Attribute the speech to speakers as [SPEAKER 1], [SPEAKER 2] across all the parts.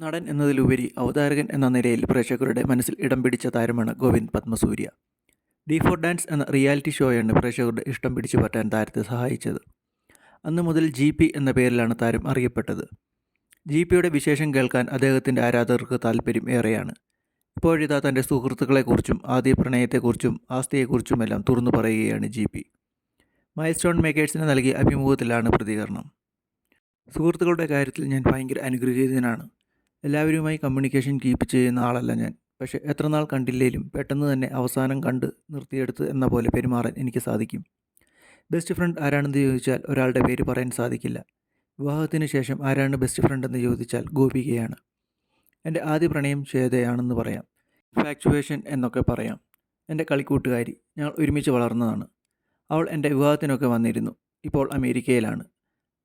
[SPEAKER 1] നടൻ എന്നതിലുപരി അവതാരകൻ എന്ന നിലയിൽ പ്രേക്ഷകരുടെ മനസ്സിൽ ഇടം പിടിച്ച താരമാണ് Govind Padmasurya. D four dance എന്ന റിയാലിറ്റി ഷോയാണ് പ്രേക്ഷകരുടെ ഇഷ്ടം പിടിച്ചു പറ്റാൻ താരത്തെ സഹായിച്ചത്. അന്ന് മുതൽ ജി പി എന്ന പേരിലാണ് താരം അറിയപ്പെട്ടത്. ജി പിയുടെ വിശേഷം കേൾക്കാൻ അദ്ദേഹത്തിന്റെ ആരാധകർക്ക് താല്പര്യം ഏറെയാണ്. ഇപ്പോഴിതാ തന്റെ സുഹൃത്തുക്കളെക്കുറിച്ചും ആദ്യ പ്രണയത്തെക്കുറിച്ചും ആസ്തിയെക്കുറിച്ചുമെല്ലാം തുറന്നു പറയുകയാണ് ജി പി. മൈൽ സ്റ്റോൺ മേക്കേഴ്സിന് നൽകിയ അഭിമുഖത്തിലാണ് പ്രതികരണം. സുഹൃത്തുക്കളുടെ കാര്യത്തിൽ ഞാൻ ഭയങ്കര അനുഗ്രഹീതനാണ്. എല്ലാവരുമായി കമ്മ്യൂണിക്കേഷൻ കീപ്പ് ചെയ്യുന്ന ആളല്ല ഞാൻ. പക്ഷേ എത്ര നാൾ കണ്ടില്ലേലും പെട്ടെന്ന് തന്നെ അവസാനം കണ്ട് നിർത്തിയെടുത്ത് എന്ന പോലെ പെരുമാറാൻ എനിക്ക് സാധിക്കും. ബെസ്റ്റ് ഫ്രണ്ട് ആരാണെന്ന് ചോദിച്ചാൽ ഒരാളുടെ പേര് പറയാൻ സാധിക്കില്ല. വിവാഹത്തിന് ശേഷം ആരാണ് ബെസ്റ്റ് ഫ്രണ്ട് എന്ന് ചോദിച്ചാൽ ഗോപികയാണ്. എന്റെ ആദ്യ പ്രണയം ശ്വേതയാണെന്ന് പറയാം. ഫാക്ച്വേഷൻ എന്നൊക്കെ പറയാം. എന്റെ കളിക്കൂട്ടുകാരി ഞങ്ങൾ ഒരുമിച്ച് വളർന്നതാണ്. അവൾ എന്റെ വിവാഹത്തിനൊക്കെ വന്നിരുന്നു. ഇപ്പോൾ അമേരിക്കയിലാണ്.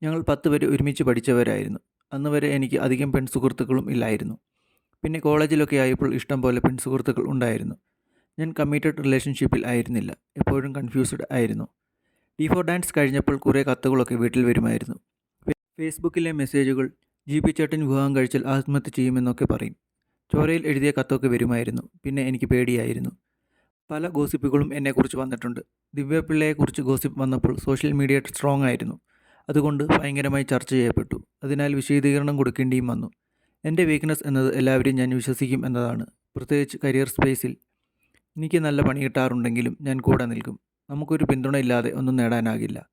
[SPEAKER 1] ഞങ്ങൾ പത്ത് പേര് ഒരുമിച്ച് പഠിച്ചവരായിരുന്നു. അന്ന് വരെ എനിക്ക് അധികം പെൺസുഹൃത്തുക്കളും ഇല്ലായിരുന്നു. പിന്നെ കോളേജിലൊക്കെ ആയപ്പോൾ ഇഷ്ടം പോലെ പെൺസുഹൃത്തുക്കൾ ഉണ്ടായിരുന്നു. ഞാൻ കമ്മിറ്റഡ് റിലേഷൻഷിപ്പിൽ ആയിരുന്നില്ല. എപ്പോഴും കൺഫ്യൂസ്ഡ് ആയിരുന്നു. ഡി ഫോർ ഡാൻസ് കഴിഞ്ഞപ്പോൾ കുറേ കത്തുകളൊക്കെ വീട്ടിൽ വരുമായിരുന്നു. ഫേസ്ബുക്കിലെ മെസ്സേജുകൾ ജി പി ചേട്ടൻ വിവാഹം കഴിച്ചാൽ ആത്മഹത്യ ചെയ്യുമെന്നൊക്കെ പറയും. ചോരയിൽ എഴുതിയ കത്തൊക്കെ വരുമായിരുന്നു. പിന്നെ എനിക്ക് പേടിയായിരുന്നു. പല ഗോസിപ്പുകളും എന്നെക്കുറിച്ച് വന്നിട്ടുണ്ട്. ദിവ്യപിള്ളയെക്കുറിച്ച് ഗോസിപ്പ് വന്നപ്പോൾ സോഷ്യൽ മീഡിയ സ്ട്രോങ് ആയിരുന്നു. അതുകൊണ്ട് ഭയങ്കരമായി ചർച്ച ചെയ്യപ്പെട്ടു. അതിനാൽ വിശദീകരണം കൊടുക്കേണ്ടിയും വന്നു. എന്റെ വീക്ക്നെസ് എന്നത് എല്ലാവരെയും ഞാൻ വിശ്വസിക്കും എന്നതാണ്. പ്രത്യേകിച്ച് കരിയർ സ്പേസിൽ എനിക്ക് നല്ല പണി കിട്ടാറുണ്ടെങ്കിലും ഞാൻ കൂടെ നിൽക്കും. നമുക്കൊരു പിന്തുണയില്ലാതെ ഒന്നും നേടാനാകില്ല.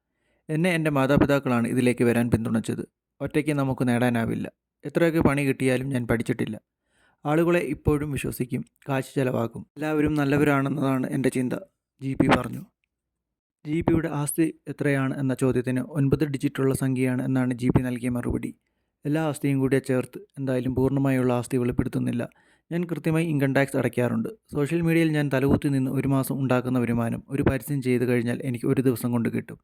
[SPEAKER 1] എന്നെ എന്റെ മാതാപിതാക്കളാണ് ഇതിലേക്ക് വരാൻ പിന്തുണച്ചത്. ഒറ്റയ്ക്ക് നമുക്ക് നേടാനാവില്ല. എത്രയൊക്കെ പണി കിട്ടിയാലും ഞാൻ പഠിച്ചിട്ടില്ല. ആളുകളെ ഇപ്പോഴും വിശ്വസിക്കും. കാശ് ചെലവാക്കും. എല്ലാവരും നല്ലവരാണെന്നതാണ് എന്റെ ചിന്ത ജി പി പറഞ്ഞു. ജി പിയുടെ ആസ്തി എത്രയാണ് എന്ന ചോദ്യത്തിന് ഒൻപത് ഡിജിറ്റുള്ള സംഖ്യയാണ് എന്നാണ് ജി പി നൽകിയ മറുപടി. എല്ലാ ആസ്തിയും കൂടി ചേർത്ത് എന്തായാലും പൂർണമായുള്ള ആസ്തി വെളിപ്പെടുത്തുന്നില്ല. ഞാൻ കൃത്യമായി ഇൻകം ടാക്സ് അടയ്ക്കാറുണ്ട്. സോഷ്യൽ മീഡിയയിൽ ഞാൻ തലകുത്തി നിന്ന് ഒരു മാസം ഉണ്ടാക്കുന്ന വരുമാനം ഒരു പരസ്യം ചെയ്ത് കഴിഞ്ഞാൽ എനിക്ക് ഒരു ദിവസം കൊണ്ട് കിട്ടും.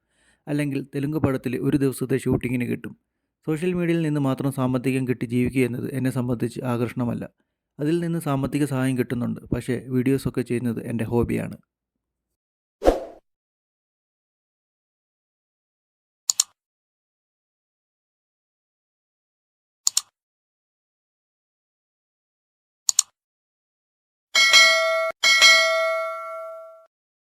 [SPEAKER 1] അല്ലെങ്കിൽ തെലുങ്ക് പടത്തിൽ ഒരു ദിവസത്തെ ഷൂട്ടിങ്ങിന് കിട്ടും. സോഷ്യൽ മീഡിയയിൽ നിന്ന് മാത്രം സാമ്പത്തികം കിട്ടി ജീവിക്കുക എന്നത് എന്നെ സംബന്ധിച്ച് ആകർഷണമല്ല. അതിൽ നിന്ന് സാമ്പത്തിക സഹായം കിട്ടുന്നുണ്ട്. പക്ഷേ വീഡിയോസൊക്കെ ചെയ്യുന്നത് എന്റെ ഹോബിയാണ്